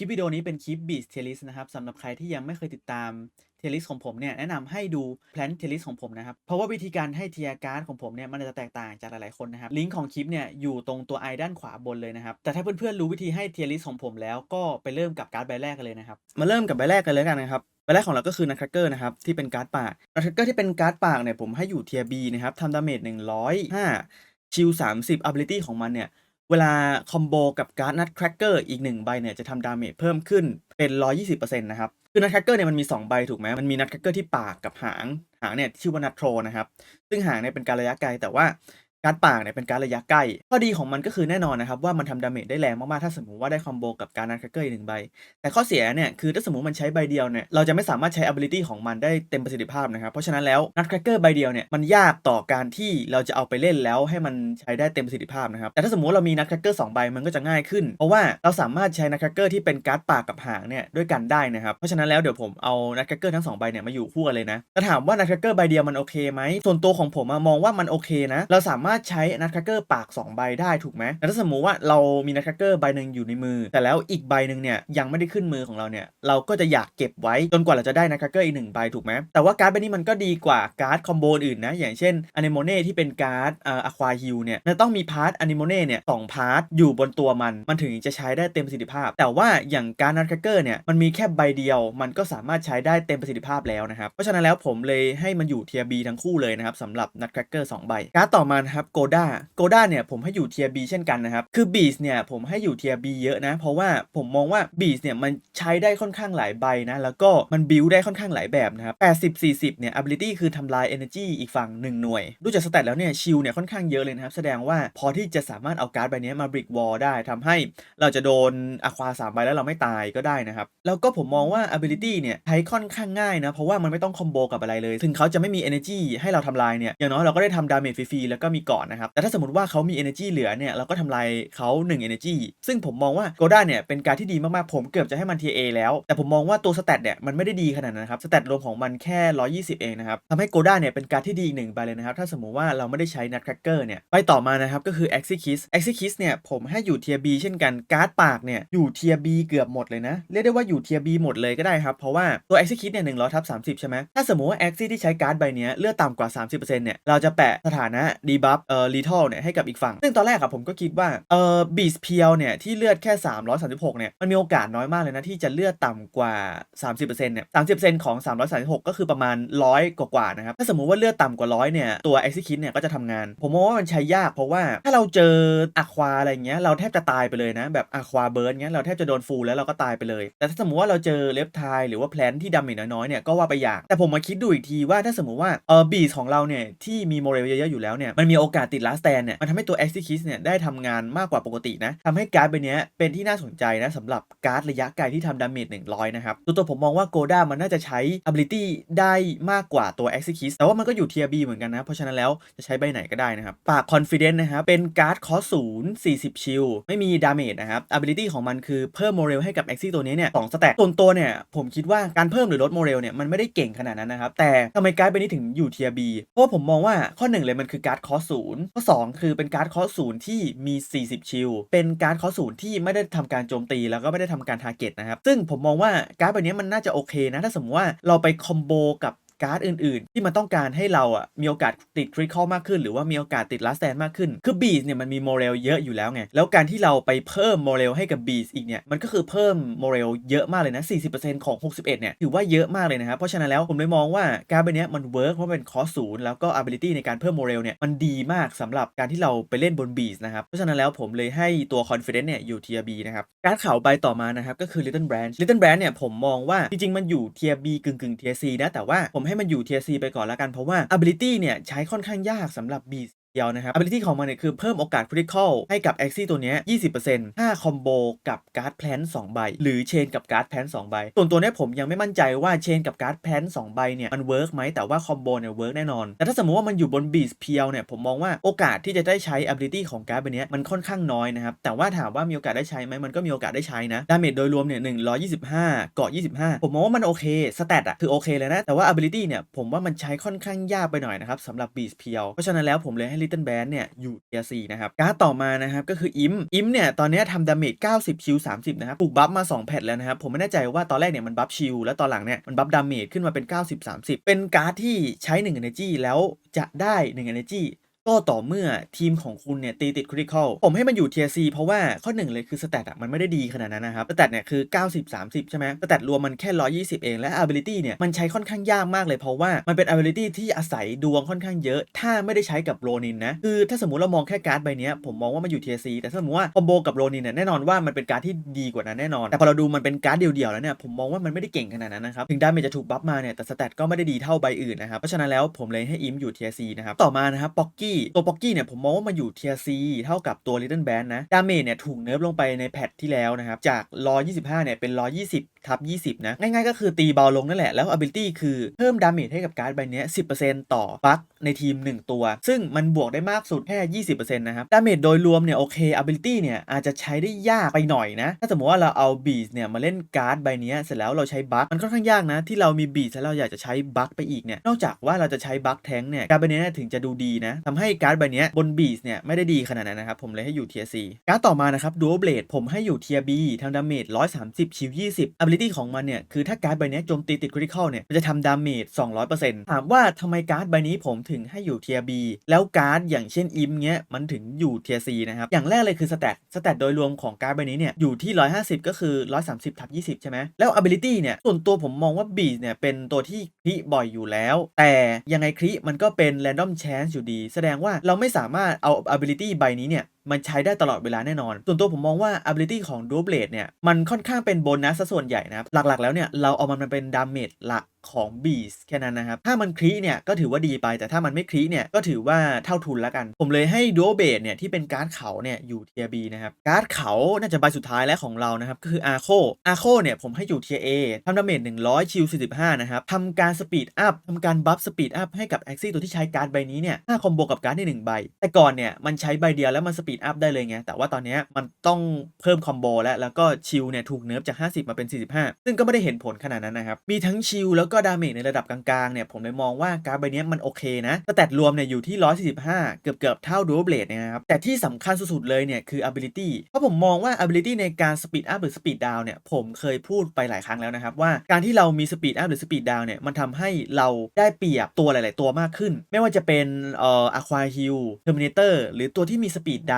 ลิปวิดีโอนี้เป็นคลิป Beats Tier List นะครับสำหรับใครที่ยังไม่เคยติดตาม Tier List ของผมเนี่ยแนะนำให้ดู Plan Tier List ของผมนะครับ เพราะว่าวิธีการให้ Tier Card ของผมเนี่ยมันจะแตกต่างจากหลายๆคนนะครับ ลิงก์ของคลิปเนี่ยอยู่ตรงตัวไอด้านขวาบนเลยนะครับ แต่ถ้าเพื่อนๆรู้วิธีให้ Tier List ของผมแล้วก็ไปเริ่มกับการ์ดใบแรกกันเลยนะครับ มาเริ่มกับใบแรกกันเลยกันนะครับใบแรกของเราก็คือนัทแครกเกอร์นะครับที่เป็นการ์ดปากนัทแครกเกอร์ที่เป็นการ์ดปากเนี่ยผมให้อยู่เทียบีนะครับทำดาเมจ105ชิล30 ability ของมันเนี่ย เวลาคอมโบกับการ์ดนัดแครกเกอร์อีก1ใบเนี่ยจะทำดาเมจเพิ่มขึ้นเป็น 120%นะครับ คือนัดแครกเกอร์เนี่ยมันมี 2 ใบถูกไหมมันมีนัดแครกเกอร์ที่ปากกับหาง หางเนี่ยชื่อว่านัดโทรนะครับ ซึ่งหางเนี่ยเป็นการระยะไกลแต่ว่า การปากเนี่ยเป็นการระยะใกล้ ข้อดีของมันก็คือแน่นอนนะครับว่ามันทำดาเมจได้แรงมากๆ ถ้าสมมติว่าได้คอมโบกับการนัทแครกเกอร์อีกหนึ่งใบ แต่ข้อเสียเนี่ยคือถ้าสมมติมันใช้ใบเดียวเนี่ยเราจะไม่สามารถใช้ ability ของมันได้เต็มประสิทธิภาพนะครับ เพราะฉะนั้นแล้วนัทแครกเกอร์ใบเดียวเนี่ยมันยากต่อการที่เราจะเอาไปเล่นแล้วให้มันใช้ได้เต็มประสิทธิภาพนะครับ แต่ถ้าสมมติเรามีนัทแครกเกอร์สองใบมันก็จะง่ายขึ้น เพราะว่าเราสามารถใช้นัทแครกเกอร์ที่เป็นการ์ดปากกับหางเนี่ยด้วยกันได้นะครับ เพราะฉะนั้นแล้วเดี๋ยวผมเอานัทแครกเกอร์ทั้งสองใบเนี่ยมาอยู่คู่กันเลยนะแต่ถามว่านัทแครกเกอร์ใบเดียวมันโอเคไหมส่วนตัวของผมมองว่ามันโอเคนะเราสามารถถ้าใช้นัทแครกเกอร์ปาก 2 ใบได้ถูกไหมแต่ถ้าสมมติว่าเรามีนัทแครกเกอร์ใบหนึ่งอยู่ในมือ แต่แล้วอีกใบหนึ่งเนี่ยยังไม่ได้ขึ้นมือของเราเนี่ยเราก็จะอยากเก็บไว้จนกว่าเราจะได้นัทแครกเกอร์อีกหนึ่งใบถูกไหมแต่ว่าการ์ดใบนี้มันก็ดีกว่าการ์ดคอมโบอื่นนะอย่างเช่นอ n น m โมเน่ที่เป็นการ์ดอ่าอะควาฮิลเนี่ยจะต้องมีพาร์ทอ n น m โมเน่เนี่ยสองพาร์ทอยู่บนตัวมัน มันถึงจะใช้ได้เต็มประสิทธิภาพ แต่ว่าอย่างการ์ดนัทแครกเกอร์เนี่ยมันมีแค่ใบเดียว มันก็สามารถใช้ได้เต็มประสิทธิภาพแล้วนะครับเพราะฉะนั้นแล้วผมเลยให้มันอยู่เทียบีทั้งคู่เลยนะครับสำหรับนัทแครเกอร์สองใบการ์ดต่อมานะครับโกด้าโกด้าเนี่ยผมให้อยู่เทียบีเช่นกันนะครับ คือบีสเนี่ยผมให้อยู่เทียบีเยอะนะ เพราะว่าผมมองว่าบีสเนี่ยมันใช้ได้ค่อนข้างหลายใบนะ แล้วก็มันบิวได้ค่อนข้างหลายแบบนะครับ80 40เนี่ย ability คือทำลาย energy อีกฝั่ง 1 หน่วย ดูจากสเตตแล้วเนี่ยชิลเนี่ยค่อนข้างเยอะเลยนะครับ แสดงว่าพอที่จะสามารถเอาการ์ดใบนี้มาบริกวอลได้ทำให้เราจะโดนอะควาสามใบแล้วเราไม่ตายก็ได้นะครับ แล้วก็ผมมองว่า ability เนี่ยใช้ค่อนข้างง่ายนะ เพราะว่ามันไม่ต้องคอมโบกับอะไรเลย ถึงเขาจะไม่มี energy ให้เราทำลายเนี่ยอย่างน้อยเราก็ได้ทำดาเมจฟรีๆแล้วก็มีกาะนะครับ แต่ถ้าสมมติว่าเขามี energy เหลือเนี่ยเราก็ทำลายเขา 1 energy ซึ่งผมมองว่าโกด้าเนี่ยเป็นการที่ดีมากๆ ผมเกือบจะให้มัน TA แล้ว แต่ผมมองว่าตัวสเตตเนี่ยมันไม่ได้ดีขนาดนั้นนะครับ สเตตรวมของมันแค่ 120 เองนะครับทำให้โกด้าเนี่ยเป็นการที่ดีอีกหนึ่งใบเลยนะครับ ถ้าสมมติว่าเราไม่ได้ใช้นัทแครกเกอร์เนี่ยไปต่อมานะครับก็คือ a x i Kiss a x i Kiss เนี่ยผมให้อยู่เทียบีเช่นกันการ์ดปากเนี่ยอยู่เทียบีเกือบหมดเลยนะเรียกได้ว่าอยู่เทียบีหมดเลยก็ได้ครับเพราะว่าตัว a x i Kiss เนี่ย100ทับ30ใช่ไหมถ้าสมมติว่า a x i ที่ใช้การ์ดใบเนี้ยเลือดต่ำกว่า 30%เนี่ยเราจะแปะสถานะดีบัฟเอ่อลีทัลเนี่ยให้กับอีกฝั่ง ซึ่งตอนแรกอะผมก็คิดว่าเอ่อบีสเพียวเนี่ยที่เลือดแค่ 336เนี่ยมันมีโอกาสน้อยมากเลยนะที่จะเลือดต่ำกว่า 30%เนี่ย30%ของ 336 ก็คือประมาณ 100 กว่าๆนะครับถ้าสมมุติว่าเลือดต่ำกว่าร้อยเนี่ยตัว e x e c u t เนี่ยก็จะทำงาน ผมมองว่ามันใช้ยากเพราะว่าถ้าเราเจออะควาอะไรเงี้ยเราแทบจะตายไปเลยนะแบบอะควาเบิร์ดเงี้ยเราแทบจะโดนฟูลแล้วเราก็ตายไปเลย แต่ถ้าสมมติว่าเราเจอเลฟทายหรือว่าแพลนที่ดาเมจน้อยๆเนี่ยก็ว่าไปอย่างแต่ผมมาคิดดูอีกทีว่าถ้าสมมติว่าเออบีสของเราเนี่ยที่มีโมเรลเยอะๆอยู่แล้วเนี่ยมันมีโออกาสติดลาสแตนเนี่ยมันทำให้ตัว e x e c u t เนี่ยได้ทำงานมากกว่าปกตินะทำให้การ์ดใบเนี้ยเป็นที่น่าสนใจนะสำหรับการ์ดระยะไกลที่ทำดาเมจ100 นะครับตัวตัวผมมองว่าโกด้ามันน่าจะใช้ ability ได้มากกว่าตัว e x e c u t แต่ว่ามันก็อยู่เทียบีเหมือนกันนะ เพราะฉะนั้นแล้วจะใช้ใบไหนก็ได้นะครับปาก confident นะครับเป็นการ์ดคอสศูนย์40ชิลไม่มีดาเมจนะครับ ability ของมันคือเพิ่มโมเรลให้กับ e x i ตัวนี้เนี่ยสองสแต็กส่วนตัวเนี่ยผมคิดว่าการเพิ่มหรือลดโมเรลเนี่ยมันไม่ได้เก่งขนาดนั้นนะครับแต่ทำไมการ์ดใบนี้ถึงอยู่เทียบีเพราะผมมองว่าข้อหนึ่งเลยมันคือการ์ดคอสศูนย์ข้อสองคือเป็นการ์ดคอสศูนย์ที่มี 40 ชิลเป็นการ์ดคอสศูนย์ที่ไม่ได้ทำการโจมตีแล้วก็ไม่ได้ทำการทาร์เก็ตนะครับซึ่งผมมองว่าการ์ดใบนี้มันน่าจะโอเคนะถ้าสมมติว่าเราไปคอมโบกับ การ์ดอื่น ๆ ที่มันต้องการให้เราอะมีโอกาสติดคริคอลมากขึ้น หรือว่ามีโอกาสติดลัสแตนมากขึ้น คือบีสเนี่ยมันมีโมเรลเยอะอยู่แล้วไง แล้วการที่เราไปเพิ่มโมเรลให้กับบีสอีกเนี่ย มันก็คือเพิ่มโมเรลเยอะมากเลยนะ 40%ของ 61 เนี่ย ถือว่าเยอะมากเลยนะครับ เพราะฉะนั้นแล้วผมเลยมองว่าการ์ดใบนี้มันเวิร์กเพราะเป็นคอสศูนย์แล้วก็ ability ในการเพิ่มโมเรลเนี่ยมันดีมากสำหรับการที่เราไปเล่นบนบีสนะครับ เพราะฉะนั้นแล้วผมเลยให้ตัว confidence เนี่ยอยู่ tier B นะครับ การ์ดขาวใบต่อมานะครับก็คือ little branch little branch เนี่ยผมมองว่าจริงๆมันอยู่ tier B กึ่งกึ่ง tier C นะแต่ว่าผมให้มันอยู่ tier C ไปก่อนละกัน เพราะว่า ability เนี่ยใช้ค่อนข้างยากสำหรับ B เดียวนะครับ ability ของมันเนี่ยคือเพิ่มโอกาส critical ให้กับ a x i ตัวนี้ย20%ถ้าคอมโบกับการ์ดแพลน2ใบ หรือเชนกับการ์ดแพลน2ใบ ส่วนตัวนี้ผมยังไม่มั่นใจว่าเชนกับการ์ดแพลน2ใบเนี่ยมันเวิร์กไหมแต่ว่าคอมโบเนี่ยเวิร์กแน่นอน แต่ถ้าสมมติว่ามันอยู่บนบีสเพียวเนี่ยผมมองว่าโอกาสที่จะได้ใช้ ability ของการ์ดใบเนี้ยมันค่อนข้างน้อยนะครับ แต่ว่าถามว่ามีโอกาสได้ใช้ไหมมันก็มีโอกาสได้ใช้นะดาเมจโดยรวมเนี่ย125 เกาะ 25 ผมมองว่ามันโอเคสเตตอะคือโอเคเลยนะแต่ว่า ability เนี่ยผมว่ามันใช้ค่อนข้างยากไปหน่อยนะครับสำหรับบีสเพียวเพราะฉะนั้นแล้วผมเลยให้ลิตเติ้ลแบนเนี่ยอยู่เทียร์นะครับการ์ดต่อมานะครับก็คืออิมอิมเนี่ยตอนนี้ทำดาเมจ90คิว30นะครับปลูกบัฟมา 2 แพทแล้วนะครับ ผมไม่แน่ใจว่าตอนแรกเนี่ยมันบัฟชิลแล้วตอนหลังเนี่ยมันบัฟดาเมจขึ้นมาเป็น 90 30 เป็นการ์ดที่ใช้1 Energy แล้วจะได้1 Energy ก็ต่อเมื่อทีมของคุณเนี่ยตีติดคริติคอลผมให้มันอยู่เทียซีเพราะว่าข้อหนึ่งเลยคือสเตตอะมันไม่ได้ดีขนาดนั้นนะครับสเตตเนี่ยคือ 90 30 ใช่ไหมสเตตรวมมันแค่ 120 เองและ ability เนี่ยมันใช้ค่อนข้างยากมากเลยเพราะว่ามันเป็น ability ที่อาศัยดวงค่อนข้างเยอะ ถ้าไม่ได้ใช้กับโรนินนะคือถ้าสมมติเรามองแค่การ์ดใบนี้ผมมองว่ามันอยู่เทียซีแต่ถ้าสมมติว่าคอมโบกับโรนินเนี่ยแน่นอนว่ามันเป็นการ์ดที่ดีกว่านั้นแน่นอน แต่พอเราดูมันเป็นการ์ดเดียวๆแล้วเนี่ยผมมองว่ามันไม่ได้เก่งขนาดนั้นนะครับถึงดาเมจจะถูกบัฟมาเนี่ยแต่สเตตก็ไม่ได้ดีเท่าใบอื่นนะครับเพราะฉะนั้นแล้วผมเลยให้อิมอยู่เทียซีนะครับต่อมานะครับป๊อกกีี้ตัวป๊อกกี้เนี่ยผมมองว่ามันอยู่เทียร์ซีเท่ากับตัว Little Band นนะดาเมจเนี่ยถูกเนิร์ฟลงไปในแพทที่แล้วนะครับ จาก 125 เนี่ยเป็น 120 ทับ 20 นะ ง่ายๆ ก็คือตีเบาลงนั่นแหละ แล้ว ability คือเพิ่มดาเมจให้กับการ์ดใบนี้ 10%ต่อบัคในทีม 1 ตัว ซึ่งมันบวกได้มากสุดแค่ 20%นะครับ ดาเมจโดยรวมเนี่ยโอเค ability เนี่ยอาจจะใช้ได้ยากไปหน่อยนะ ถ้าสมมติว่าเราเอาบีสเนี่ยมาเล่นการ์ดใบนี้เสร็จแล้วเราใช้บัคมันค่อนข้างยากนะ ที่เรามีบีสแล้วเราอยากจะใช้บัคไปอีกเนี่ย นอกจากว่าเราจะใช้บัคแทงเนี่ยการ์ดใบนี้ถึงจะดูดีนะทำใให้การ์ดใบนี้บนบีสเนี่ยไม่ได้ดีขนาดนั้นนะครับ ผมเลยให้อยู่เทียร์ C การ์ดต่อมานะครับดู a l Blade ผมให้อยู่เทียร์ B ทำดาเมจ130ชิว20 ability ของมันเนี่ยคือถ้าการ์ดใบนี้โจมตีติด critical เนี่ยมันจะทำดาเมจ200%ถามว่าทำไมการ์ดใบนี้ผมถึงให้อยู่เทียร์ B แล้วการ์ดอย่างเช่นอิมเนี้ยมันถึงอยู่เทียร์ C นะครับอย่างแรกเลยคือสแตทสแตทโดยรวมของการ์ดใบนี้เนี่ยอยู่ที่ 150 ก็คือ 130ทับ20 ใช่ไหมแล้ว ability เนี่ยส่วนตัวผมมองว่า B เนี่ยเป็นตัวที่คริบ่อยอยู่แล้ว แต่ยังไงคริมันก็เป็น random chance อยู่ดี แสดงว่าเราไม่สามารถเอา ability ใบนี้เนี่ยมันใช้ได้ตลอดเวลาแน่นอน ส่วนตัวผมมองว่า ability ของ Dual Blade เนี่ย มันค่อนข้างเป็นโบนัสซะส่วนใหญ่นะครับ หลักๆ แล้วเนี่ย เราเอามันมาเป็นดาเมจหลักของ Beast แค่นั้นนะครับ ถ้ามันครีเนี่ย ก็ถือว่าดีไป แต่ถ้ามันไม่ครีเนี่ย ก็ถือว่าเท่าทุนแล้วกัน ผมเลยให้ Dual Blade เนี่ย ที่เป็นการ์ดเขาเนี่ย อยู่เทียบีนะครับ การ์ดเขาน่าจะใบสุดท้ายแล้วของเรานะครับ ก็คือ Arco Arco เนี่ย ผมให้อยู่เทีย A ทำดาเมจ100ชิล45นะครับทำการสปีดอัพทำการบัฟสปีดอัพให้กับ a x ซี่ตัวที่ใช้การ์ดใบนี้เนี่ย5คอมโบกับการ์ดใน1ใบแต่ก่อนเนี่ยมันใช้ใบเดียวแล้วมันสปดอัพได้เลยไง แต่ว่าตอนนี้มันต้องเพิ่มคอมโบแล้ว แล้วก็ชิลเนี่ยถูกเนิร์ฟจาก 50 มาเป็น 45 ซึ่งก็ไม่ได้เห็นผลขนาดนั้นนะครับ มีทั้งชิลแล้วก็ดาเมจในระดับกลางๆเนี่ยผมเลยมองว่าการ์ดใบเนี้ยมันโอเคนะสแตทรวมเนี่ยอยู่ที่ 145 เกือบเกือบเท่าดูเบลดนะครับแต่ที่สำคัญสุดๆเลยเนี่ยคือ ability เพราะผมมองว่า ability ในการ speed up หรือ speed down เนี่ยผมเคยพูดไปหลายครั้งแล้วนะครับว่าการที่เรามี speed up หรือ speed down เนี่ยมันทำให้เราได้เปรียบตัวหลาย ๆ ตัวมากขึ้น ไม่ว่าจะเป็นเอ่อ aqua heal terminator หรือตัวที่มี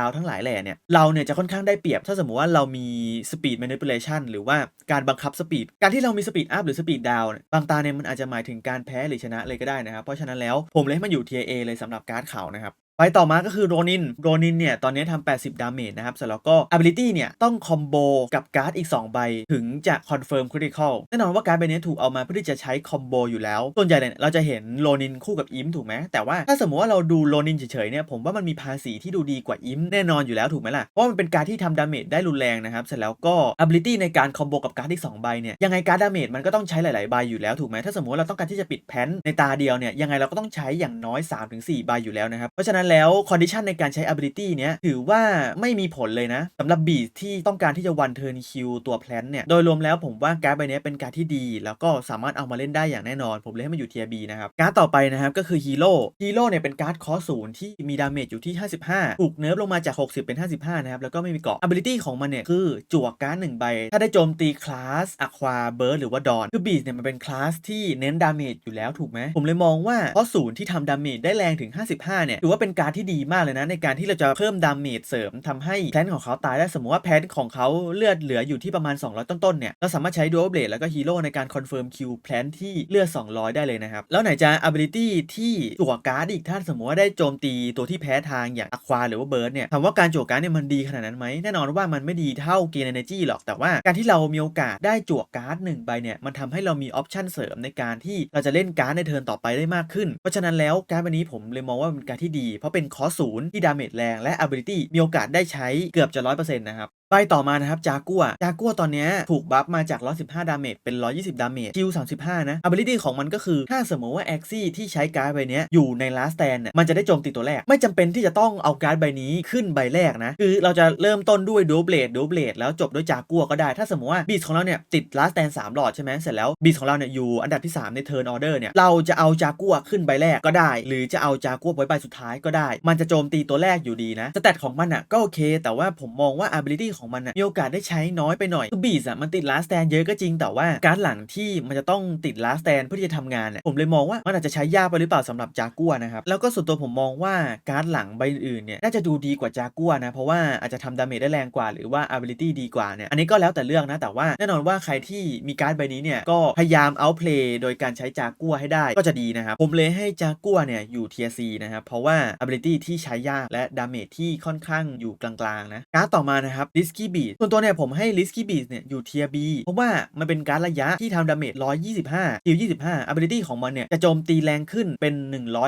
าวทั้งหลายแหล่เนี่ยเราเนี่ยจะค่อนข้างได้เปรียบ ถ้าสมมติว่าเรามีสปีดแมนิปูลเลชันหรือว่าการบังคับสปีดการที่เรามีสปีดอัพหรือสปีดดาวน์บางตาเนี่ยมันอาจจะหมายถึงการแพ้หรือชนะเลยก็ได้นะครับ เพราะฉะนั้นแล้วผมเลยให้มันอยู่ TIA เลยสำหรับการ์ดเขานะครับ ไปต่อมาก็คือโรนิน โรนินเนี่ย ตอนนี้ทำ 80 ดาเมจนะครับเสร็จแล้วก็ ability เนี่ย ต้องคอมโบกับการ์ดอีก 2 ใบ ถึงจะคอนเฟิร์มคริติคอลแน่นอนว่าการ์ดใบนี้ถูกเอามาเพื่อที่จะใช้คอมโบอยู่แล้ว ส่วนใหญ่เนี่ยเราจะเห็นโรนินคู่กับอิมถูกไหมแต่ว่าถ้าสมมติว่าเราดูโรนินเฉยๆเนี่ยผมว่ามันมีภาษีที่ดูดีกว่าอิมแน่นอนอยู่แล้วถูกไหมล่ะเพราะมันเป็นการดที่ทำดาเมจได้รุนแรงนะครับเสร็จแล้วก็ ability ในการคอมโบกับการ์ดอีก 2 ใบเนี่ยยังไงการ์ดดาเมจมันก็ต้องใช้หลายๆใบอยู่แล้วถูกไหมถ้าสมมติว่าเราต้องการที่จะปิดแพนในตาเดียวเนี่ยยังไงเราก็ต้องใช้อย่างน้อย 3-4 ใบอยู่แล้วนะครับเพราะฉะนั้นแล้ว condition ในการใช้ ability เนี้ยถือว่าไม่มีผลเลยนะสำหรับบีที่ต้องการที่จะ one turn kill ตัวแพลนเนี่ยโดยรวมแล้วผมว่าการ์ดใบนี้เป็นการ์ดที่ดี แล้วก็สามารถเอามาเล่นได้อย่างแน่นอน ผมเลยให้มันอยู่เทียบีนะครับการ์ดต่อไปนะครับก็คือฮีโร่ฮีโร่เนี่ยเป็นการ์ดคอศูนย์ที่มีดาเมจอยู่ที่ 55 ถูกเนิร์ฟลงมาจาก 60 เป็น 55 นะครับ แล้วก็ไม่มีเกาะ ability ของมันเนี่ยคือจั่วการ์ดหนึ่งใบ ถ้าได้โจมตีคลาสอะควาเบิร์ดหรือว่าดอนคือบีเนี่ยมันเป็นคลาสที่เน้นดาเมจอยู่แล้วถูกไหมผมเลยมองว่าข้อศูนย์ที่ทำดาเมจได้แรงถึง 55 เนี่ยถือว่าเป็นการที่ดีมากเลยนะในการที่เราจะเพิ่มดาเมจเสริมทำให้แพลนของเขาตายได้สมมติว่าแพลนของเขาเลือดเหลืออยู่ที่ประมาณ 200 ต้นๆเนี่ยเราสามารถใช้ดู a l เบลดแล้วก็ฮีโร่ในการคอนเฟิร์มคิวแพลนที่เลือด 200 ได้เลยนะครับ แล้วไหนจะ ability ที่จั่วการ์ดอีกถ้าสมมติว่าได้โจมตีตัวที่แพ้ทางอย่างอควาหรือว่าเบิร์ดเนี่ยถามว่าการจั่วการ์ดเนี่ยมันดีขนาดนั้นไหมแน่นอนว่ามันไม่ดีเท่าเกนเอเนจีหรอกแต่ว่าการที่เรามีโอกาสได้จั่วการ์ดหนึ่งใบเนี่ยมันทำให้เรามีออปชันเสริมในการที่เราจะเล่นการ์ดในเทิร์นต่อไปได้มากขึ้น เพราะฉะนั้นแล้วการ์ดใบนี้ผมเลยมองว่าเป็นการที่ดีเพราะเป็นคอศูนย์ที่ดาเมจแรงและ ability มีโอกาสได้ใช้เกือบจะ 100%นะครับ ใบต่อมานะครับจากัวจากัวตอนนี้ถูกบัฟมาจาก 115 ดาเมจเป็น 120 ดาเมจคิว35 นะ ability ของมันก็คือ ถ้าสมมติว่าแอ็กซี่ที่ใช้การ์ดใบนี้อยู่ใน last stand เนี่ยมันจะได้โจมตีตัวแรก ไม่จำเป็นที่จะต้องเอาการ์ดใบนี้ขึ้นใบแรกนะ คือเราจะเริ่มต้นด้วยดูเบลดดูเบลดแล้วจบด้วยจากัวก็ได้ ถ้าสมมติว่าบีสของเราเนี่ยติด last stand 3หลอดใช่ไหมเสร็จแล้วบีสของเราเนี่ยอยู่อันดับที่ 3 ใน turn order เนี่ยเราจะเอาจากัวขึ้นใบแรกก็ได้ หรือจะเอาจากัวไว้ใบสุดท้ายก็ได้ มันจะโจมตีตัวแรกอยู่ดีนะสเตตของมันอะก็โอเค แต่ว่าผมมองว่า ability ของมันอะมีโอกาสได้ใช้น้อยไปหน่อยคือบีสอะมันติด last stand เยอะก็จริงแต่ว่าการ์ดหลังที่มันจะต้องติด last stand เพื่อที่จะทำงานเนี่ยผมเลยมองว่ามันอาจจะใช้ยากไปหรือเปล่าสำหรับจากัวนะครับแล้วก็ส่วนตัวผมมองว่าการ์ดหลังใบอื่นเนี่ยน่าจะดูดีกว่าจากัวนะเพราะว่าอาจจะทำดาเมจได้แรงกว่า หรือว่า ability ดีกว่าเนี่ยอันนี้ก็แล้วแต่เรื่องนะแต่ว่าแน่นอนว่าใครที่มีการ์ดใบนี้เนี่ยก็พยายาม outplay โดยการใช้จากัวให้ได้ก็จะดีนะครับผมเลยให้จากัวเนี่ยอยู่ tier C นะครับเพราะว่า ability ที่ใช้ยากและดาเมจที่ค่อนข้างอยู่กลางๆนะการ์ดต่อมานะครับ risky beat ส่วนตัวเนี่ยผมให้ risky beat เนี่ยอยู่ tier B เพราะว่ามันเป็นการระยะที่ทำดาเมจ125คิว25 ability ของมันเนี่ยจะโจมตีแรงขึ้นเป็น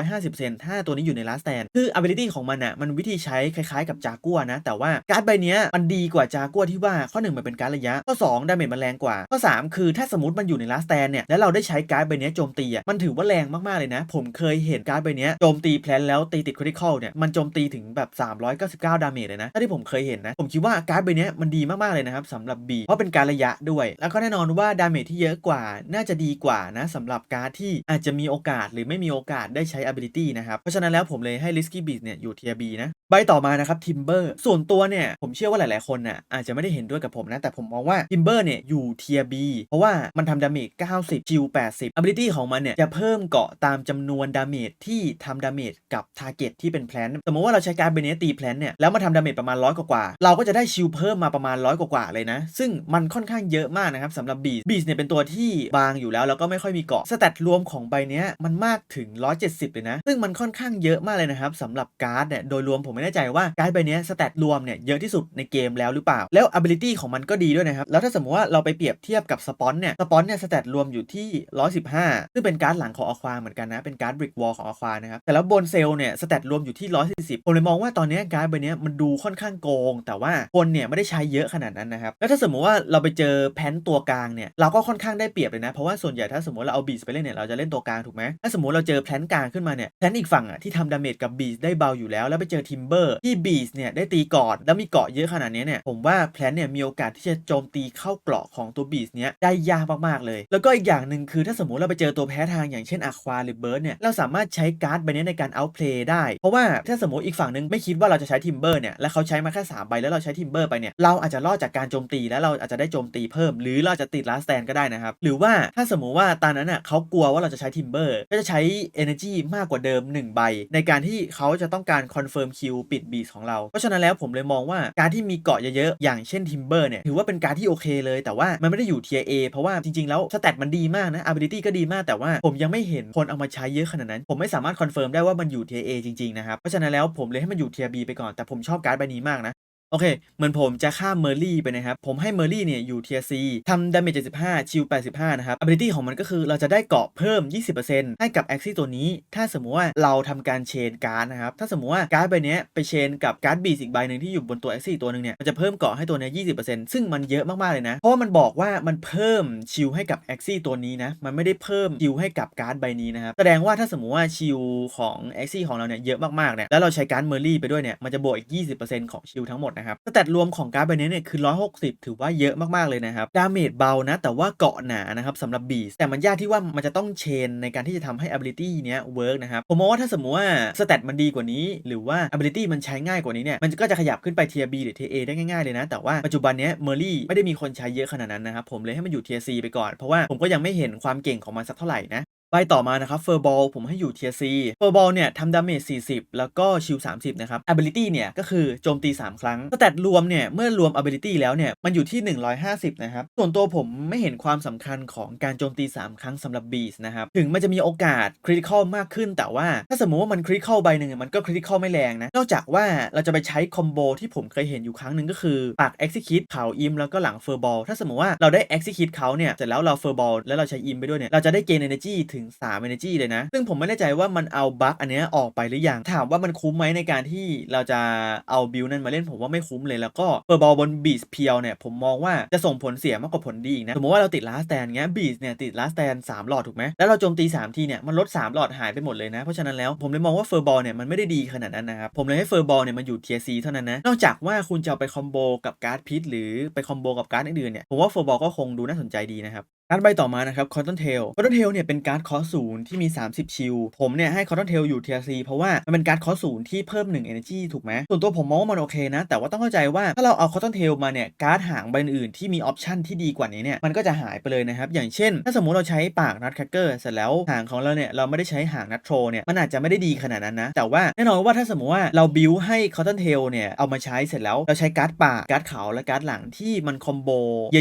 150%ถ้าตัวนี้อยู่ใน last stand คือ ability ของมันอะมันวิธีใช้คล้ายๆกับจากัวนะ แต่ว่าการ์ดใบเนี้ยมันดีกว่าจากัวที่ว่าข้อ 1 มันเป็นการระยะ ข้อ 2 ดาเมจมันแรงกว่า ข้อ 3 คือถ้าสมมติมันอยู่ใน last stand เนี่ยแล้วเราได้ใช้การ์ดใบเนี้ยโจมตีอะมันถือว่าแรงมากๆเลยนะ ผมเคยเห็นการ์ดใบเนี้ยโจมตีแพลนแล้วตีติด critical เนี่ยมันโจมตีถึงแบบ 399 ดาเมจเลยนะถ้าที่ผมเคยเห็นนะผมคิดว่าการ์ดใบนี้มันดีมาก ๆ เลยนะครับสำหรับ B เพราะเป็นการระยะด้วย แล้วก็แน่นอนว่าดาเมจที่เยอะกว่าน่าจะดีกว่านะสำหรับการ์ดที่อาจจะมีโอกาสหรือไม่มีโอกาสได้ใช้ ability นะครับ เพราะฉะนั้นแล้วผมเลยให้ risky beat เนี่ยอยู่เทีย B นะ ใบต่อมานะครับ timber ส่วนตัวเนี่ยผมเชื่อว่าหลาย ๆ คนน่ะอาจจะไม่ได้เห็นด้วยกับผมนะ แต่ผมมองว่า timber เนี่ยอยู่ tier B เพราะว่ามันทำดาเมจ 90 ชิล 80 ability ของมันเนี่ยจะเพิ่มเกาะตามจำนวนดาเมจที่ทำดาเมจกับ target ที่เป็นแพลนสมมติว่าเราใช้การ์ดใบนี้ตีแพลนเนี่ยแล้วมาทำดาเมจประมาณร้อยกว่า เราก็จะได้ชิลเพิ่มมาประมาณร้อยกว่าเลยนะ ซึ่งมันค่อนข้างเยอะมากนะครับสำหรับบีบีเนี่ยเป็นตัวที่บางอยู่แล้วแล้วก็ไม่ค่อยมีเกาะสแตทรวมของใบเนี้ยมันมากถึง 170 เลยนะ ซึ่งมันค่อนข้างเยอะมากเลยนะครับสำหรับการ์ดเนี่ยโดยรวมผมไม่แน่ใจว่าการ์ดใบนี้สแตทรวมเนี่ยเยอะที่สุดในเกมแล้วหรือเปล่า แล้ว ability ของมันก็ดีด้วยนะครับ แล้วถ้าสมมติว่าเราไปเปรียบเทียบกับสปอนเนี่ยสปอนเนี่ยสแตทรวมอยู่ที่ 115 ซึ่งเป็นการ์ดหลังของอควาเหมือนกันนะ เป็นการ์ดบริกวอลของอควานะครับ แต่แล้วบนเซลเนี่ยสแตทรวมอยู่ที่ 140 ผมเลยมองว่าตอนนี้การ์ดใบนี้มันดูค่อนข้างโกง แต่ว่าคนเนี่ยไม่ได้ใช้เยอะขนาดนั้นนะครับ แล้วถ้าสมมติว่าเราไปเจอแพนตัวกลางเนี่ยเราก็ค่อนข้างได้เปรียบเลยนะ เพราะว่าส่วนใหญ่ถ้าสมมติเราเอาบีสไปเล่นเนี่ยเราจะเล่นตัวกลางถูกไหมถ้าสมมติเราเจอแพนกลางขึ้นมาเนี่ยแพนอีกฝั่งอะที่ทำดาเมจกับบีสได้เบาอยู่แล้วแล้วไปเจอทิมเบอร์ที่บีสเนี่ยได้ตีก่อน แล้วมีเกาะเยอะขนาดนี้เนี่ยผมว่าแพลนเนี่ยมีโอกาสที่จะโจมตีเข้าเกราะของตัวบีสเนี้ยได้ยากมากๆเลย แล้วก็อีกอย่างหนึ่งคือถ้าสมมติเราไปเจอตัวแพ้ทางอย่างเช่นอะควาหรือเบิร์ดเนี่ยเราสามารถใช้การ์ดใบนี้ในการเอาเพลย์ได้ เพราะว่าถ้าสมมติอีกฝั่งหนึ่งไม่คิดว่าเราจะใช้ทิมเบอร์เนี่ยแล้วเขาใช้มาแค่3ใบแล้วเราใช้ทิมเบอร์ไปเนี่ยเราอาจจะรอดจากการโจมตีแล้วเราอาจจะได้โจมตีเพิ่ม หรือเราจะติดลาสแตนก็ได้นะครับหรือว่าถ้าสมมติว่าตอนนั้นอะเขากลัวว่าเราจะใช้ทิมเบอร์ก็จะใช้ energy มากกว่าเดิม 1 ใบ ในการที่เขาจะต้องการคอนเฟิร์มคิวปิดบีสของเรา เพราะฉะนั้นแล้วผมเลยมองว่าการที่มีเกาะเยอะๆ อย่างเช่นทิมเบอร์เนี่ยถือว่าเป็นการที่โอเคเลย แต่ว่ามันไม่ได้อยู่ tier A เพราะว่าจริงๆแล้วสเตตมันดีมากนะอาบิลิตี้ก็ดีมากแต่ว่าผมยังไม่เห็นคนเอามาใช้เยอะขนาดนั้น ผมไม่สามารถคอนเฟิร์มได้ว่ามันอยู่ tier A จริงๆนะครับเพราะฉะนั้นแล้วผมเลยให้มันอยู่ tier B ไปก่อนแต่ผมชอบการ์ดใบนี้มากนะ โอเค เหมือนผมจะข้าเมอร์ลี่ไปนะครับ ผมให้เมอร์ลี่เนี่ยอยู่เทียซีทำดาเมจ75 ชิล85 นะครับ ability ของมันก็คือเราจะได้เกาะเพิ่ม 20%ให้กับแอคซี่ตัวนี้ ถ้าสมมุติว่าเราทำการเชนการ์ดนะครับ ถ้าสมมุติว่าการ์ดใบนี้ไปเชนกับการ์ดบีสอีกใบหนึ่งที่อยู่บนตัวแอคซี่ตัวหนึ่งเนี่ย มันจะเพิ่มเกาะให้ตัวนี้ 20%ซึ่งมันเยอะมากๆเลยนะ เพราะมันบอกว่ามันเพิ่มชิลให้กับแอคซี่ตัวนี้นะ มันไม่ได้เพิ่มชิลให้กับการ์ดใบนี้นะครับ แสดงว่าถ้าสมมุติว่าชิลของแอคซี่ของเราเนี่ยเยอะมากๆเนี่ย แล้วเราใช้การ์ดเมอร์ลี่ไปด้วยเนี่ย มันจะบวกอีก 20%ของชิลทั้งหมดนะครับสแตทรวมของการ์ดใบนี้เนี่ยคือ 160 ถือว่าเยอะมากๆเลยนะครับ ดาเมจเบานะ แต่ว่าเกาะหนานะครับสำหรับบีสแต่มันยากที่ว่ามันจะต้องเชนในการที่จะทำให้ ability เนี้ยเวิร์กนะครับ ผมมองว่าถ้าสมมติว่าสแตทมันดีกว่านี้ หรือว่า ability มันใช้ง่ายกว่านี้เนี่ยมันก็จะขยับขึ้นไป tier B หรือ tier A ได้ง่ายๆเลยนะ แต่ว่าปัจจุบันเนี้ยเมอร์ลี่ไม่ได้มีคนใช้เยอะขนาดนั้นนะครับผมเลยให้มันอยู่ tier C ไปก่อนเพราะว่าผมก็ยังไม่เห็นความเก่งของมันสักเท่าไหร่นะ ใบต่อมานะครับเฟอร์บอลผมให้อยู่เทียซีเฟอร์บอลเนี่ยทำดาเมจ 40 แล้วก็ชิล 30 นะครับ ability เนี่ย ก็คือโจมตี 3 ครั้งสแตทรวมเนี่ย เมื่อรวม ability แล้วเนี่ย มันอยู่ที่ 150 นะครับ ส่วนตัวผมไม่เห็นความสำคัญของการโจมตี 3 ครั้งสำหรับบีสนะครับ ถึงมันจะมีโอกาสคริติคอลมากขึ้น แต่ว่าถ้าสมมติว่ามันคริติคอลใบหนึ่งมันก็คริติคอลไม่แรงนะนอกจากว่าเราจะไปใช้คอมโบที่ผมเคยเห็นอยู่ครั้งหนึ่งก็คือปาก execute เขาอิมแล้วก็หลังเฟอร์บอลถ้าสมมติว่าเราได้ execute เขาเนี่ยเสร็จแล้วเราเฟอร์บอลแล้วเราใช้อิมไปด้วยเนี่ยเราจะได้เกณฑ์ energy ถึง 3 Energy เลยนะ ซึ่งผมไม่แน่ใจว่ามันเอาบั๊กอันเนี้ยออกไปหรือยัง ถามว่ามันคุ้มไหมในการที่เราจะเอาบิลนั้นมาเล่นผมว่าไม่คุ้มเลยแล้วก็เฟอร์บอลบนบีสเพียวเนี่ยผมมองว่าจะส่งผลเสียมากกว่าผลดีอีกนะสมมติว่าเราติดลาสแตนเงี้ยบีสเนี่ยติดลาสแตน3หลอดถูกไหมแล้วเราโจมตี 3 ทีเนี่ยมันลด 3 หลอดหายไปหมดเลยนะ เพราะฉะนั้นแล้วผมเลยมองว่าเฟอร์บอลเนี่ยมันไม่ได้ดีขนาดนั้นนะครับผมเลยให้เฟอร์บอลเนี่ยมันอยู่เทียซีเท่านั้นนะนอกจากว่าคุณจะไปคอมโบกับการ์ดพิษหรือไปคอมโบกับการ์ดอื่นๆเนี่ยผมว่าเฟอร์บอลก็คงดูน่าสนใจดีนะครับ การ์ดใบต่อมานะครับคอ t ต o n เทลคอ t ต o n เทลเนี่ยเป็นการ์ดคอศูนย์ที่มี 30 ชิล ผมเนี่ยให้คอ t ต o n เทลอยู่เทียซีเพราะว่ามันเป็นการ์ดคอศูนย์ที่เพิ่ม 1 Energy ถูกไหมส่วนตัวผมมองว่ามันโอเคนะ แต่ว่าต้องเข้าใจว่าถ้าเราเอาคอ t ต o n เทลมาเนี่ยการ์ดหางใบอื่นที่มีออปชันที่ดีกว่านี้เนี่ยมันก็จะหายไปเลยนะครับ อย่างเช่น ถ้าสมมุติเราใช้ปากนัดแคคเกอร์เสร็จแล้วหางของเราเนี่ยเราไม่ได้ใช้หางนัดโทรเนี่ยมันอาจจะไม่ได้ดีขนาดนั้นนะแต่ว่าแน่นอนว่าถ้าสมมติว่าเราบิวให้คอ t ต o n เทลเนี่ยเอามาใช้เสร็จแล้วเราใช้การ์ดปากการ์ดขาวและการ์ดหลังที่มันคอมโบ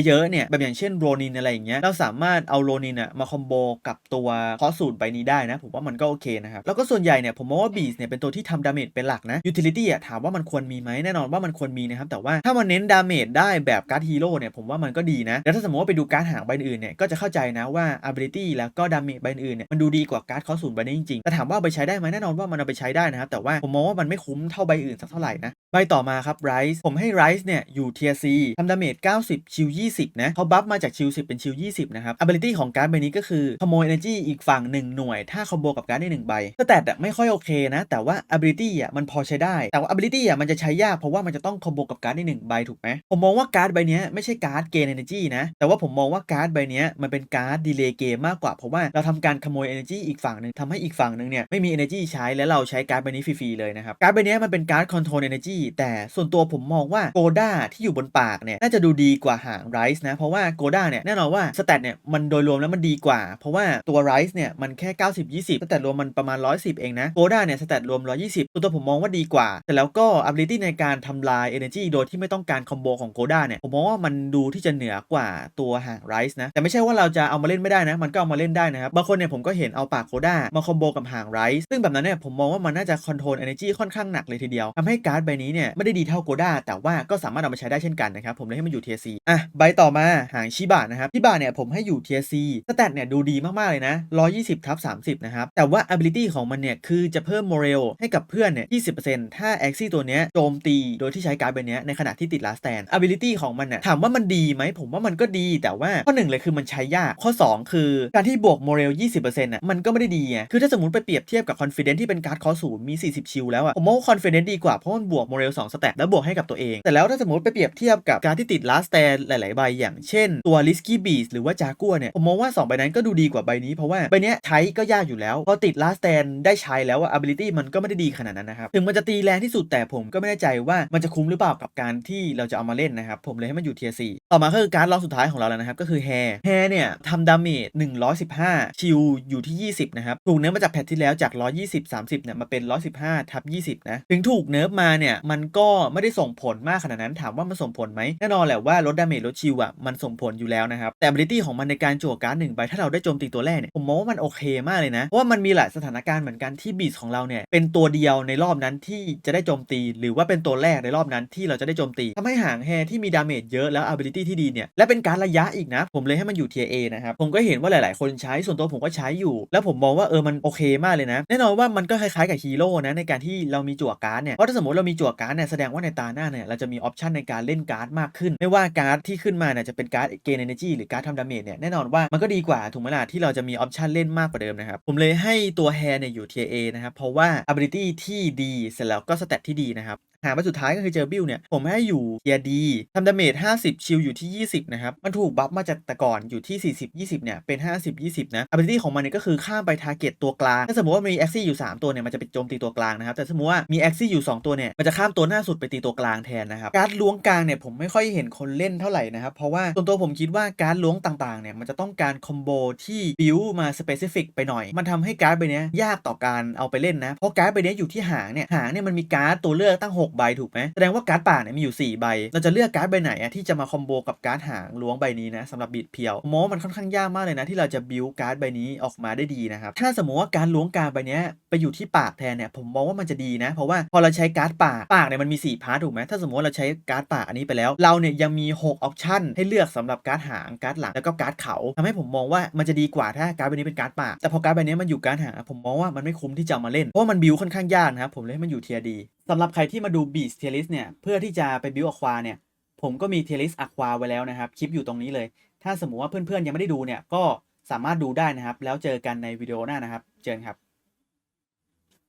เยอะๆเนี่ยแบบอย่างเช่นโรนินอะไรอย่างเงี้ยเราสามารถเอาโรนินอะมาคอมโบกับตัวคอสูตรใบนี้ได้นะ ผมว่ามันก็โอเคนะครับ แล้วก็ส่วนใหญ่เนี่ยผมมองว่าบีสเนี่ยเป็นตัวที่ทำดาเมจเป็นหลักนะยูทิลิตี้อะถามว่ามันควรมีไหมแน่นอนว่ามันควรมีนะครับแต่ว่าถ้ามันเน้นดาเมจได้แบบการ์ดฮีโร่เนี่ยผมว่ามันก็ดีนะแล้วถ้าสมมติว่าไปดูการ์ดหางใบอื่นเนี่ยก็จะเข้าใจนะว่า ability แล้วก็ดาเมจใบอื่นเนี่ยมันดูดีกว่าการ์ดคอสูตรใบนี้จริงๆแต่ถามว่าเอาไปใช้ได้ไหมแน่นอนว่ามันเอาไปใช้ได้นะครับแต่ว่าผมมองว่ามันไม่คุ้มเท่าใบอื่นสักเท่าไหร่นะใบต่อมาครับไรซ์ผมให้ไรซ์เนี่ยอยู่เทียซีทำดาเมจ90ชิล20นะเขาบัฟมาจากชิล10เป็นชิล20นะครับ ability ของการ์ดใบนี้ก็คือ ขโมย energy อีกฝั่ง 1 หน่วย ถ้าคอมโบกับการ์ดได้ 1 ใบสแตทอะไม่ค่อยโอเคนะ แต่ว่า ability อะมันพอใช้ได้ แต่ว่า ability อะมันจะใช้ยาก เพราะว่ามันจะต้องคอมโบกับการ์ดได้ 1 ใบถูกไหมผมมองว่าการ์ดใบนี้ไม่ใช่การ์ดเกน energy นะ แต่ว่าผมมองว่าการ์ดใบนี้มันเป็นการ์ดดีเลย์เกมมากกว่า เพราะว่าเราทำการขโมย energy อีกฝั่งหนึ่งทำให้อีกฝั่งหนึ่งเนี่ยไม่มี energy ใช้แล้วเราใช้การ์ดใบนี้ฟรีๆเลยนะครับการ์ดใบนี้มันเป็นการ์ด control energy แต่ส่วนตัวผมมองว่าโกด้าที่อยู่บนปากเนี่ยน่าจะดูดีกว่าหางไรซ์นะเพราะว่าโกด้าเนี่ยแน่นอนว่าสแตทเนี่ยมันโดยรวมแล้วมันดีกว่า เพราะว่าตัวไรซ์เนี่ยมันแค่ 90 20สแตทรวมมันประมาณ 110 เองนะโกด้าเนี่ยสแตทรวม 120 ตัวตัวผมมองว่าดีกว่า แต่แล้วก็ ability ในการทำลาย energy โดยที่ไม่ต้องการคอมโบของโกด้าเนี่ยผมมองว่ามันดูที่จะเหนือกว่าตัวห่างไรซ์นะแต่ไม่ใช่ว่าเราจะเอามาเล่นไม่ได้นะมันก็เอามาเล่นได้นะครับบางคนเนี่ยผมก็เห็นเอาปากโกด้ามาคอมโบกับห่างไรซ์ซึ่งแบบนั้นเนี่ยผมมองว่ามันน่าจะคอนโทรล energy ค่อนข้างหนักเลยทีเดียวทำให้การ์ดใบนี้เนี่ยไม่ได้ดีเท่าโกด้าแต่ว่าก็สามารถเอามาใช้ได้เช่นกันนะครับผมเลยให้มันอยู่เทียซีอะใบต่อมาหางชิบะนะครับชิบะเนี่ยผมมให้อยู่เทียซีสแตทเนี่ยดูดีมาก ๆ เลยนะ 120ทับ30 นะครับ แต่ว่า ability ของมันเนี่ยคือจะเพิ่มโมเรลให้กับเพื่อนเนี่ย 20%ถ้า a x ซี่ตัวเนี้ยโจมตีโดยที่ใช้การ์ดใบเนี้ยในขณะที่ติด last stand ability ของมันเนี่ยถามว่ามันดีไหม ผมว่ามันก็ดี แต่ว่าข้อหนึ่งเลยคือมันใช้ยาก ข้อ 2 คือการที่บวกโมเรล 20%น่ะมันก็ไม่ได้ดีไงคือถ้าสมมติไปเปรียบเทียบกับ confidence ที่เป็นการ์ดคอศูนมี 40 ชิลแล้วอะผมว่า confidence ดีกว่าเพราะมันบวกโมเรล2สแตทแล้วบวกให้กับตัวเอง แต่แล้วถ้าสมมติไปเปรียบเทียบกับการที่ติด last stand หลาย ๆ ใบอย่างเช่นตัว risky beast หรือว่าจากัวเนี่ยผมมองว่าสองใบนั้นก็ดูดีกว่าใบนี้เพราะว่าใบเนี้ยใช้ก็ยากอยู่แล้ว พอติด last stand ได้ใช้แล้วอะ ability มันก็ไม่ได้ดีขนาดนั้นนะครับ ถึงมันจะตีแรงที่สุดแต่ผมก็ไม่แน่ใจว่ามันจะคุ้มหรือเปล่ากับการที่เราจะเอามาเล่นนะครับ ผมเลยให้มันอยู่เทียร์ต่อมาก็คือการดรองสุดท้ายของเราแล้วนะครับ ก็คือแฮร์แฮร์เนี่ยทำดาเมจ115 ชิลอยู่ที่ 20 นะครับ ถูกเนิร์ฟมาจากแพทที่แล้วจาก 120 30 เนี่ยมาเป็น 115ทับ20 นะ ถึงถูกเนิร์ฟมาเนี่ยมันก็ไม่ได้ส่งผลมากขนาดนั้นถามว่ามันส่งผลไหมแน่นอนแหละว่าลดดาเมจลดชิลอะมันส่งผลอยู่แล้วนะครับแต่ ability ของมันในการจั่วการ์ดหนึ่งใบถ้าเราได้โจมตีตัวแรกเนี่ยผมมองว่ามันโอเคมากเลยนะเพราะว่ามันมีหลายสถานการณ์เหมือนกันที่บีสของเราเนี่ยเป็นตัวเดียวในรอบนั้นที่จะได้โจมตี หรือว่าเป็นตัวแรกในรอบนั้นที่เราจะได้โจมตีทำให้หางแฮที่มีดาเมจเยอะแล้ว ability ที่ดีเนี่ยและเป็นการระยะอีกนะ ผมเลยให้มันอยู่ tier A นะครับผมก็เห็นว่าหลายๆ คนใช้ส่วนตัวผมก็ใช้อยู่ แล้วผมมองว่าเออมันโอเคมากเลยนะแน่นอนว่ามันก็คล้ายๆกับฮีโร่นะในการที่เรามีจั่วการ์ดเนี่ยเพราะถ้าสมมติเรามีจั่วการ์ดเนี่ยแสดงว่าในตาหน้าเนี่ยเราจะมีออปชันในการเล่นการ์ดมากขึ้น ไม่ว่าการ์ดที่ขึ้นมาเนี่ยจะเป็นการ์ดเกนเอเนจีหรือการ์ดทำดาเมจเนี่ยแน่นอนว่ามันก็ดีกว่าถูกไหมล่ะที่เราจะมีออปชันเล่นมากกว่าเดิมนะครับ ผมเลยให้ตัวแฮร์เนี่ยอยู่ tier A นะครับ เพราะว่า ability ที่ดีเสร็จแล้วก็สเตตที่ดีนะครับ หางใบสุดท้ายก็คือเจอบิลเนี่ย ผมให้อยู่เทียร์ดีทำดาเมจ 50 ชิลอยู่ที่ 20 นะครับ มันถูกบัฟมาจากแต่ก่อนอยู่ที่ 40 20 เนี่ย เป็น 50 20 นะ ability ของมันเนี่ยก็คือข้ามไปทาร์เก็ตตัวกลาง ถ้าสมมติว่ามี a x ซี่อยู่ 3 ตัวเนี่ย มันจะไปโจมตีตัวกลางนะครับ แต่สมมติว่ามี a x ซี่อยู่ 2 ตัวเนี่ย มันจะข้ามตัวหน้าสุดไปตีตัวกลางแทนนะครับ การ์ดล้วงกลางเนี่ยผมไม่ค่อยเห็นคนเล่นเท่าไหร่นะครับ เพราะว่าส่วนตัวผมคิดว่าการ์ดล้วงต่างๆ เนี่ยมันจะต้องการคอมโบที่บิวมาสเปซิฟิกไปหน่อย มันทำให้การ์ดใบนี้ยากต่อการเอาไปเล่นนะ เพราะการ์ดใบนี้อยู่ที่หางเนี่ย หางเนี่ยมันมีการ์ดตัวเลือกตั้ง 6 6 ใบถูกไหมแสดงว่าการ์ดป่าเนี่ยมีอยู่ 4 ใบ เราจะเลือกการ์ดใบไหนอะที่จะมาคอมโบกับการ์ดหางล้วงใบนี้นะสำหรับบีดเพียวมอมันค่อนข้างยากมากเลยนะที่เราจะบิวการ์ดใบนี้ออกมาได้ดีนะครับถ้าสมมติว่าการล้วงการ์ดใบนี้ไปอยู่ที่ปากแทนเนี่ยผมมองว่ามันจะดีนะ เพราะว่าพอเราใช้การ์ดปากปากเนี่ยมันมี 4 พาร์ทถูกไหมถ้าสมมติเราใช้การ์ดปากอันนี้ไปแล้ว เราเนี่ยยังมี 6 ออปชั่นให้เลือกสำหรับการ์ดหางการ์ดหลังแล้วก็การ์ดเขาทำให้ผมมองว่ามันจะดีกว่าถ้าการ์ดใบนี้เป็นการ์ดปากแต่พอการ์ดใบนี้มันอยู่การ์ดหางผมมองว่ามันไม่คุ้มที่จะมาเล่นเพราะมันบิวค่อนข้างยากนะครับผมเลยให้มันอยู่เทียดีสำหรับใครที่มาดูบีสเทลิสเนี่ย เพื่อที่จะไปบิวอควาเนี่ย ผมก็มีเทลิสอควาไว้แล้วนะครับ คลิปอยู่ตรงนี้เลย ถ้าสมมุติว่าเพื่อนๆยังไม่ได้ดูเนี่ย ก็สามารถดูได้นะครับ แล้วเจอกันในวิดีโอหน้านะครับ เจอกันครับ